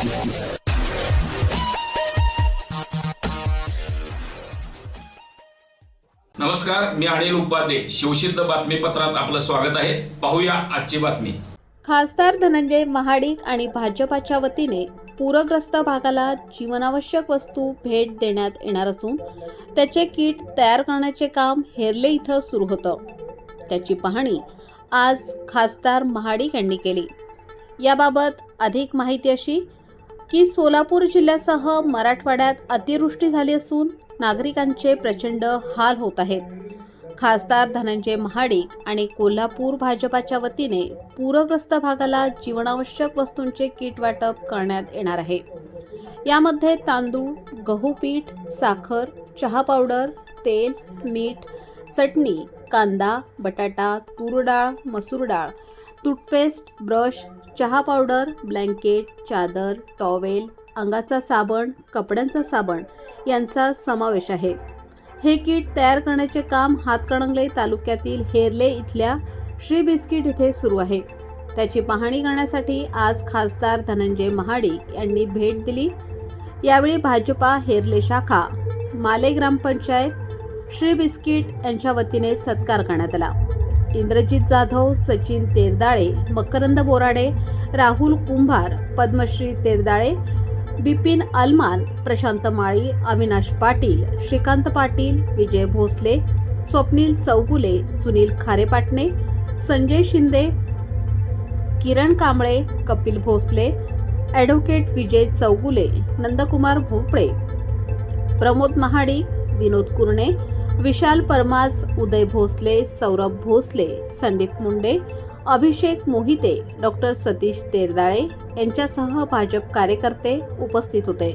नमस्कार मी अनिल उपाध्ये. शिवसिद्ध बातमीपत्रात आपलं स्वागत आहे. पाहूया आजची बातमी. खासदार धनंजय महाडिक आणि भाजपाच्या वतीने पूरग्रस्त भागाला जीवनावश्यक वस्तू भेट देण्यात येणार असून त्याचे किट तयार करण्याचे काम हेरले इथं सुरू होतं. त्याची पाहणी आज खासदार महाडिक यांनी केली. याबाबत अधिक माहिती अशी की सोलापूर जिल्ह्यासह मराठवाड्यात अतिवृष्टी झाली असून नागरिकांचे प्रचंड हाल होत आहेत. खासदार धनंजय महाडिक आणि कोल्हापूर भाजपाच्या वतीने पूरग्रस्त भागाला जीवनावश्यक वस्तूंचे किट वाटप करण्यात येणार आहे. यामध्ये तांदूळ गहू पीठ साखर चहा पावडर तेल मीठ चटणी कांदा बटाटा तूर डाळ मसूर डाळ टूथपेस्ट ब्रश चहा पावडर ब्लँकेट चादर टॉवेल अंगाचा साबण कपड्यांचा साबण यांचा समावेश आहे. हे किट तयार करण्याचे काम हातकणंगले तालुक्यातील हेरले इथल्या श्री बिस्किट इथे सुरू आहे. त्याची पाहणी करण्यासाठी आज खासदार धनंजय महाडिक यांनी भेट दिली. यावेळी भाजपा हेरले शाखा माले ग्रामपंचायत श्री बिस्किट यांच्या वतीने सत्कार करण्यात आला. इंद्रजित जाधव सचिन तेरदाळे मकरंद बोराडे राहुल कुंभार पद्मश्री तेरदाळे बिपिन अलमान प्रशांत माळी अविनाश पाटील श्रीकांत पाटील विजय भोसले स्वप्नील चौगुले सुनील खारेपाटणे संजय शिंदे किरण कांबळे कपिल भोसले ॲडव्होकेट विजय चौगुले नंदकुमार भोपळे प्रमोद महाडिक विनोद कुरणे विशाल परमाज उदय भोसले सौरभ भोसले संदीप मुंडे अभिषेक मोहिते डॉक्टर सतीश तेरदाळे यांच्यासह भाजप कार्यकर्ते उपस्थित होते.